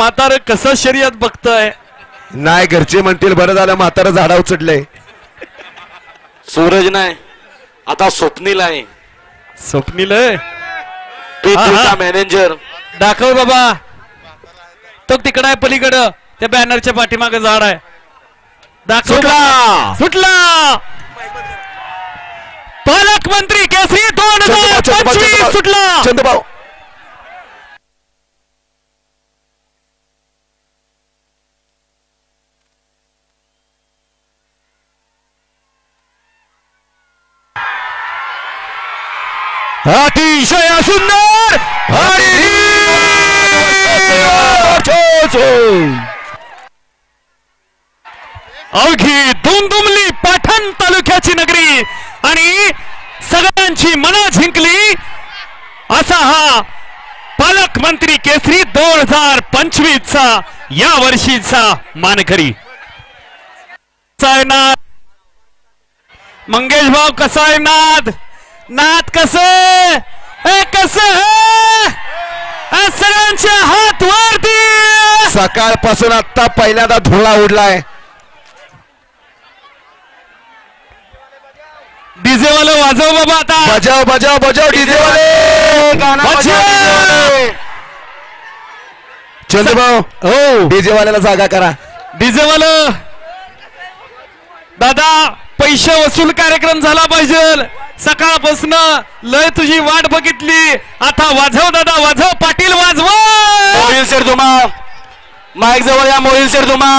म्हातार कसं शर्यत बघतय? नाही घरचे म्हणतील बरं झालं म्हातारं झाडावर चढलंय सूरज नाही आता स्वप्नील आहे. स्वप्नील पीटीचा हा. मॅनेजर दाखव बाबा. तो तिकडं आहे पलीकडं. त्या बॅनरच्या पाठीमागे झाड आहे. दाखव. सुटला. सुटला. पालकमंत्री केसरी दोन हजार पंचवीस. सुटला. चंद्रभाऊ अतिशय सुंदर अवघी दुमदुमली पाठण तालुक्याची नगरी आणि सगळ्यांची मना जिंकली असा हा पालकमंत्री केसरी दोन हजार पंचवीस चा या वर्षीचा मानकरी. मंगेश भाऊ कसा नाद कस कस सगळ्यांचे हात वरती. सकाळपासून आता पहिल्यांदा धुळा उडलाय. डीजे वाला वाजव बाबा आता. बजाव बजाव बजाव डीजे वाले गाणं बजाव. बजाव, DJ वाले. चंद्रभाऊ हो. डीजे वाल्याला जागा करा. डीजे वाल दादा पैसे वसूल कार्यक्रम झाला पाहिजे. सकाळपासून लय तुझी वाट बघितली. आता वाजव दादा वाजव. पाटील वाजव! मोहिल शेर धुमा माईक जवळ या मोहिल शेर धुमा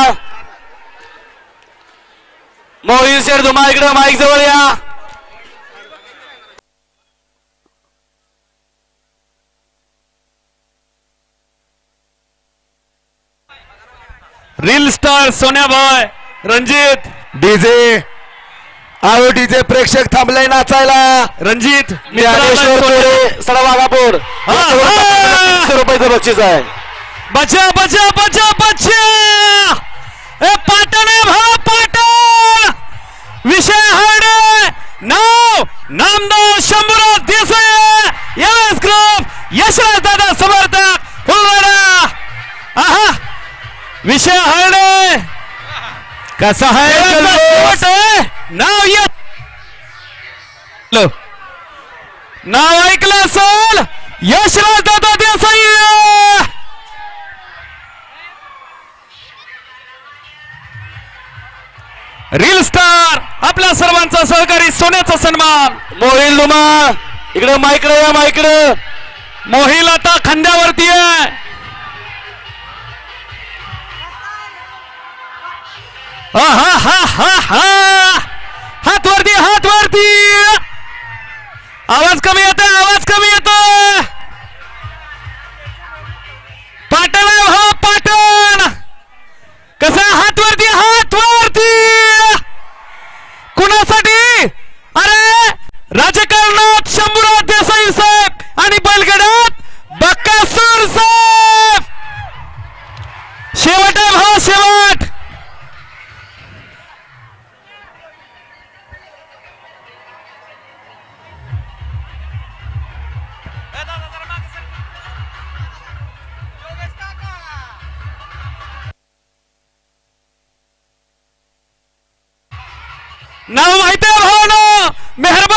मोहिल शेर धुमा इकडे माईक जवळ या. Reel star Sonyabai Ranjit. DJ. आओ डीजे प्रेक्षक थांबलाय नाचायला. रणजित सडवागापूर रुपयाचं बक्षीस आहे. बचा बचा बचा बचा ए पाटण आहे भाऊ पाटण. विषय हरडे नाव नामदार शंभूराव देसाई यस ग्रुप यशराज दादा समर्थक फुलवाडा. आहा. विषय हरडे कसा आहे नाव ये। नाव ऐकलं असेल। यशराज दादा देसाई। रील स्टार आपल्या सर्वांचा सहकारी सोन्याचा सन्मान. मोहिल धुमा इकडे माईकडे या माईकडे. मोहिल आता खांद्यावरती आहे. हात वरती हात वरती. आवाज कमी येतो आवाज कमी येतो पाटण हा हो, पाटण. कसा हात वरती हात वरती. कुणासाठी? नाव माहिती आहे भाऊ मेहरबान